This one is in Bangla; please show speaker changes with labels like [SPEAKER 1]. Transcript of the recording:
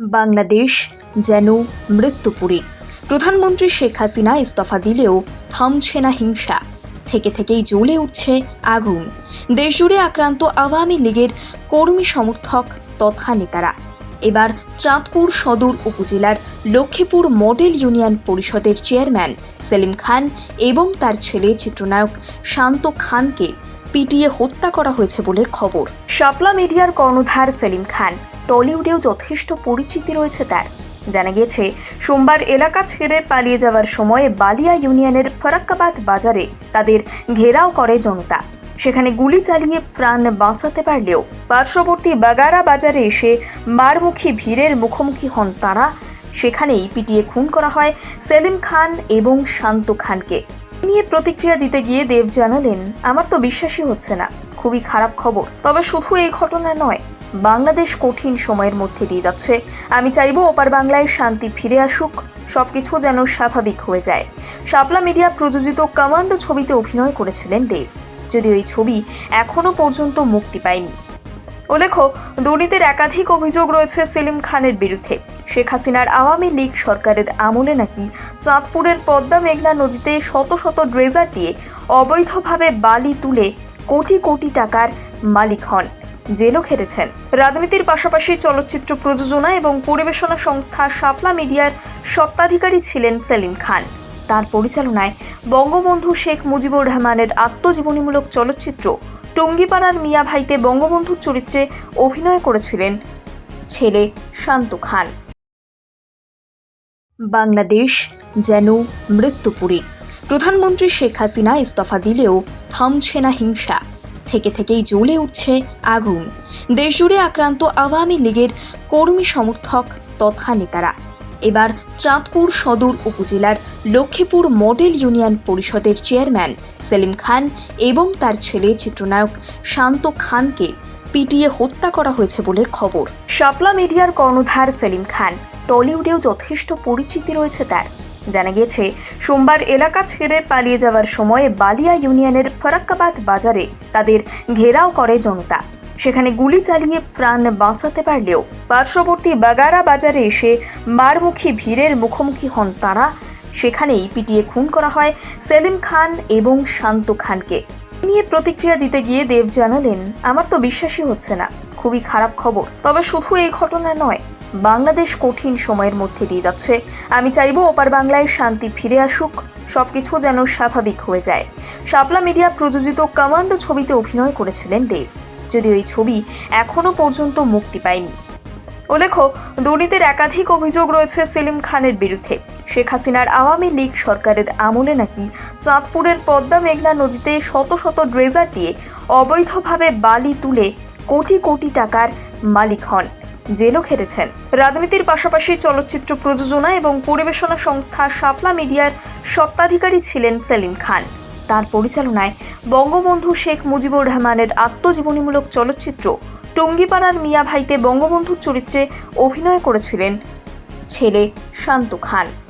[SPEAKER 1] বাংলাদেশ যেন মৃত্যুপুরী। প্রধানমন্ত্রী শেখ হাসিনা ইস্তফা দিলেও থামছে না হিংসা। থেকে থেকেই জ্বলে উঠছে আগুন। দেশজুড়ে আক্রান্ত আওয়ামী লীগের কর্মী সমর্থক তথা নেতারা। এবার চাঁদপুর সদর উপজেলার লক্ষ্মীপুর মডেল ইউনিয়ন পরিষদের চেয়ারম্যান সেলিম খান এবং তার ছেলে চিত্রনায়ক শান্ত খানকে পিটিয়ে হত্যা করা হয়েছে বলে খবর। শাপলা মিডিয়ার কর্ণধার সেলিম খান, টলিউডেও যথেষ্ট পরিচিতি রয়েছে তার। জানা গিয়েছে, সোমবার এলাকা ছেড়ে পালিয়ে যাওয়ার সময় বালিয়া ইউনিয়নের ফরাক্কাবাদ বাজারে তাদের ঘেরাও করে জনতা। সেখানে গুলি চালিয়ে প্রাণ বাঁচাতে পারলেও পার্শ্ববর্তী বাগারা বাজারে এসে মারমুখী ভিড়ের মুখোমুখি হন তারা। সেখানেই পিটিয়ে খুন করা হয় সেলিম খান এবং শান্ত খানকে। নিয়ে প্রতিক্রিয়া দিতে গিয়ে দেব জানালেন আমার তো বিশ্বাসই হচ্ছে না। খুবই খারাপ খবর। তবে শুধু এই ঘটনা নয়, বাংলাদেশ কঠিন সময়ের মধ্যে দিয়ে যাচ্ছে। আমি চাইব ওপার বাংলায় শান্তি ফিরে আসুক, সবকিছু যেন স্বাভাবিক হয়ে যায়। শাপলা মিডিয়া প্রযোজিত কমান্ডো ছবিতে অভিনয় করেছিলেন দেব। যদিও এই ছবি এখনও পর্যন্ত মুক্তি পায়নি। উল্লেখ্য, দুর্নীতির একাধিক অভিযোগ রয়েছে সেলিম খানের বিরুদ্ধে। শেখ হাসিনার আওয়ামী লীগ সরকারের আমলে নাকি চাঁদপুরের পদ্মা মেঘনা নদীতে শত শত ড্রেজার দিয়ে অবৈধভাবে বালি তুলে কোটি কোটি টাকার মালিক হন। জেলও খেটেছেন। রাজনীতির পাশাপাশি চলচ্চিত্র প্রযোজনা এবং পরিবেশনা সংস্থা শাপলা মিডিয়ার সত্ত্বাধিকারী ছিলেন সেলিম খান। তার পরিচালনায় বঙ্গবন্ধু শেখ মুজিবুর রহমানের আত্মজীবনীমূলক চলচ্চিত্র টঙ্গিপাড়ার মিয়া ভাইতে বঙ্গবন্ধুর চরিত্রে অভিনয় করেছিলেন ছেলে শান্ত খান। বাংলাদেশ যেন মৃত্যুপুরী। প্রধানমন্ত্রী শেখ হাসিনা ইস্তফা দিলেও থামছে না হিংসা। থেকে থেকেই জ্বলে উঠছে আগুন। দেশজুড়ে আক্রান্ত আওয়ামী লীগের কর্মী সমর্থক তথা নেতারা। এবার চাঁদপুর সদর উপজেলার লক্ষ্মীপুর মডেল ইউনিয়ন পরিষদের চেয়ারম্যান সেলিম খান এবং তার ছেলে চিত্রনায়ক শান্ত খানকে পিটিয়ে হত্যা করা হয়েছে বলে খবর। শাপলা মিডিয়ার কর্ণধার সেলিম খান, টলিউডেও যথেষ্ট পরিচিতি রয়েছে তার। জানা গিয়েছে, সোমবার এলাকা ছেড়ে পালিয়ে যাওয়ার সময় বালিয়া ইউনিয়নের ফরাক্কাবাদ বাজারে তাদের ঘেরাও করে জনতা। সেখানে গুলি চালিয়ে প্রাণ বাঁচাতে পারলেও পার্শ্ববর্তী বাগারা বাজারে এসে মারমুখী ভিড়ের মুখোমুখি হন তারা। সেখানেই পিটিয়ে খুন করা হয় সেলিম খান এবং শান্ত খানকে। নিয়ে প্রতিক্রিয়া দিতে গিয়ে দেব জানালেন, আমার তো বিশ্বাসই হচ্ছে না। খুবই খারাপ খবর। তবে শুধু এই ঘটনা নয়, বাংলাদেশ কঠিন সময়ের মধ্যে দিয়ে যাচ্ছে। আমি চাইব ওপার বাংলায় শান্তি ফিরে আসুক। সবকিছু যেন স্বাভাবিক হয়ে যায়। শাপলা মিডিয়া প্রযোজিত কমান্ডো ছবিতে অভিনয় করেছিলেন দেব। যদিও এই ছবি এখনও পর্যন্ত মুক্তি পায়নি। উল্লেখ্য, দুর্নীতির একাধিক অভিযোগ রয়েছে সেলিম খানের বিরুদ্ধে। শেখ হাসিনার আওয়ামী লীগ সরকারের আমলে নাকি চাঁদপুরের পদ্মা মেঘনা নদীতে শত শত ড্রেজার দিয়ে অবৈধভাবে বালি তুলে কোটি কোটি টাকার মালিক হন। জেলও খেটেছেন। রাজনীতির পাশাপাশি চলচ্চিত্র প্রযোজনা এবং পরিবেশনা সংস্থা শাপলা মিডিয়ার সত্ত্বাধিকারী ছিলেন সেলিম খান। তার পরিচালনায় বঙ্গবন্ধু শেখ মুজিবুর রহমানের আত্মজীবনীমূলক চলচ্চিত্র টঙ্গিপাড়ার মিয়া ভাইতে বঙ্গবন্ধুর চরিত্রে অভিনয় করেছিলেন ছেলে শান্ত খান।